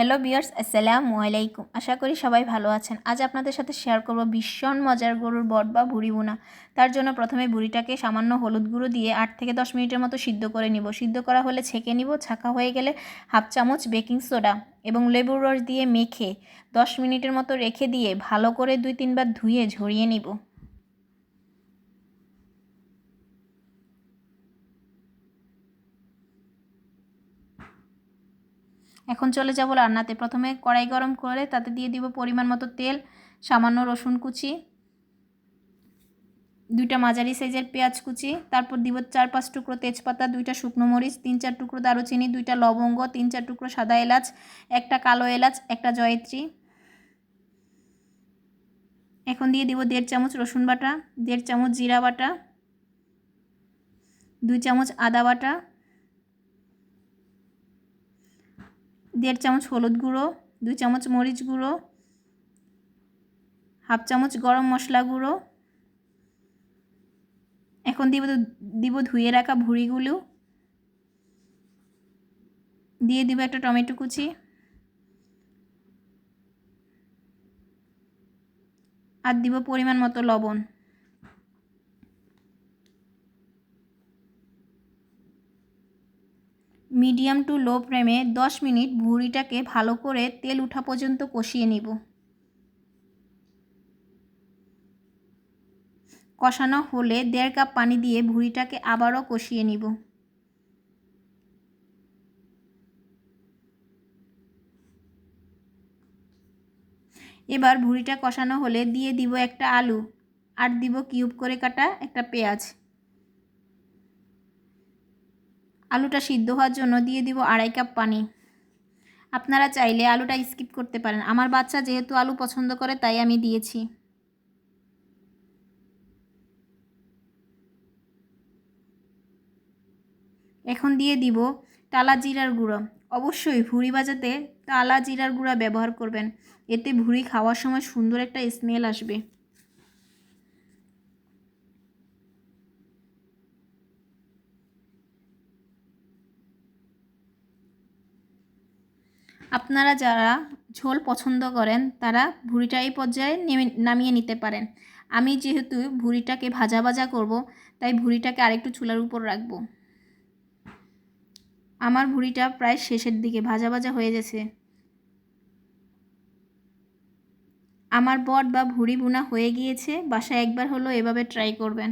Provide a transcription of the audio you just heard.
Hello বিয়ার্স আসসালামু আলাইকুম আশা করি সবাই ভালো আছেন। আজ আপনাদের সাথে শেয়ার করব ভীষণ মজার গরুর বট বা ভুড়ি বোনা। তার জন্য প্রথমে ভুড়িটাকে সামান্য হলুদ গুঁড়ো দিয়ে আট থেকে দশ মিনিটের মতো সিদ্ধ করে নিব। সিদ্ধ করা হলে ছেঁকে নিব। ছাকা হয়ে গেলে হাফ চামচ বেকিং সোডা এবং লেবুর রস দিয়ে মেখে দশ মিনিটের মতো রেখে দিয়ে ভালো করে দুই তিনবার ধুয়ে ঝরিয়ে নিব। এখন চলে যাব রান্নাতে। প্রথমে কড়াই গরম করে তাতে দিয়ে দিব পরিমাণ মতো তেল, সামান্য রসুন কুচি, দুইটা মাঝারি সাইজের পেঁয়াজ কুচি, তারপর দিব চার পাঁচ টুকরো তেজপাতা, দুইটা শুকনো মরিচ, তিন চার টুকরো দারুচিনি, দুইটা লবঙ্গ, তিন চার টুকরো সাদা এলাচ, একটা কালো এলাচ, একটা জয়ত্রী। এখন দিয়ে দিব দেড় চামচ রসুন বাটা, দেড় চামচ জিরা বাটা, দুই চামচ আদা বাটা দেড় চামচ হলুদ গুঁড়ো, দুই চামচ মরিচ গুঁড়ো, হাফ চামচ গরম মশলা গুঁড়ো। এখন দিব দিব ধুয়ে রাখা ভুড়িগুলো। দিয়ে দিব একটা টমেটো কুচি। আর দিব পরিমাণ মতো লবণ। মিডিয়াম টু লো ফ্লেমে দশ মিনিট ভুঁড়িটাকে ভালো করে তেল উঠা পর্যন্ত কষিয়ে নিব। কষানো হলে দেড় কাপ পানি দিয়ে ভুঁড়িটাকে আবারও কষিয়ে নিব। এবার ভুঁড়িটা কষানো হলে দিয়ে দিব একটা আলু, আর দিব কিউব করে কাটা একটা পেঁয়াজ। আলুটা সিদ্ধ হওয়ার জন্য দিয়ে দিব আড়াই কাপ পানি। আপনারা চাইলে আলুটা স্কিপ করতে পারেন। আমার বাচ্চা যেহেতু আলু পছন্দ করে, তাই আমি দিয়েছি। এখন দিয়ে দিব টালা জিরার গুঁড়ো। অবশ্যই ভুড়ি বাজাতে টালা জিরার গুঁড়া ব্যবহার করবেন। এতে ভুড়ি খাওয়ার সময় সুন্দর একটা স্মেল আসবে। আপনারা যারা ঝোল পছন্দ করেন, তারা ভুড়িটা এই পর্যায়ে নেমে, নামিয়ে নিতে পারেন। আমি যেহেতু ভুড়িটাকে ভাজা ভাজা করব, তাই ভুড়িটাকে আরেকটু চুলার উপর রাখব। আমার ভুড়িটা প্রায় শেষের দিকে ভাজা ভাজা হয়ে গেছে। আমার বট বা ভুড়ি বোনা হয়ে গিয়েছে, বাসায় একবার হলো এভাবে ট্রাই করবেন।